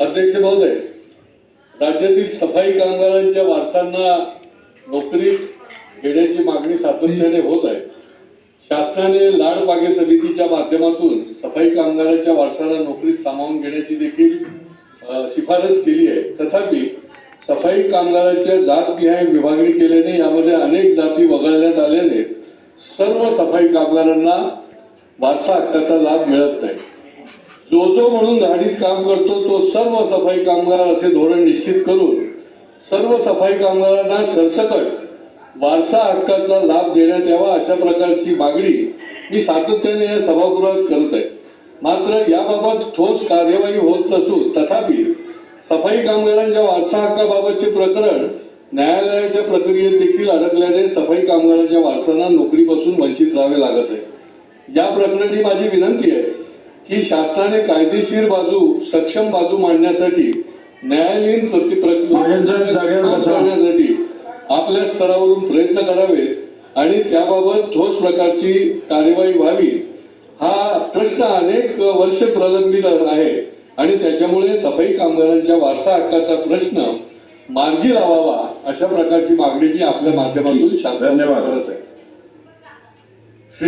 अध्यक्ष महोदय राज्यातील सफाई कामगारांच्या वारसांना नोकरीत घेण्याची मागणी सातत्याने होत आहे. शासनाने लाडबागे समितीच्या माध्यमातून सफाई कामगारांच्या वारसाला नोकरीत सामावून घेण्याची देखील शिफारस केली आहे. तथापि सफाई कामगारांच्या जातनिहाय विभागणी केल्याने यामध्ये अनेक जाती वगळण्यात आल्याने सर्व सफाई कामगारांना वारसा हक्काचा लाभ मिळत नाही. जो जो म्हणून धाडीत काम करतो तो सर्व सफाई कामगार असे धोरण निश्चित करून सर्व सफाई कामगारांना सरसकट वारसा हक्काचा लाभ देण्यात यावा अशा प्रकारची मागणी मी सातत्याने या सभागृहात करत आहे. मात्र याबाबत ठोस कार्यवाही होत नसून तथापि सफाई कामगारांच्या वारसा हक्काबाबतचे प्रकरण न्यायालयाच्या प्रक्रियेत देखील अडकल्याने सफाई कामगारांच्या वारसांना नोकरीपासून वंचित राहावे लागत आहे. या प्रकरणी माझी विनंती आहे की शासनाने कायदेशीर बाजू सक्षम बाजू मांडण्यासाठी न्यायालयीन. करण्यासाठी आपल्या स्तरावरून प्रयत्न करावे आणि त्याबाबत ठोस प्रकारची कार्यवाही व्हावी हा प्रश्न अनेक वर्ष प्रलंबित आहे आणि त्याच्यामुळे सफाई कामगारांच्या वारसा हक्काचा प्रश्न मार्गी लावावा अशा प्रकारची मागणी मी आपल्या माध्यमातून धन्यवाद. करत आहे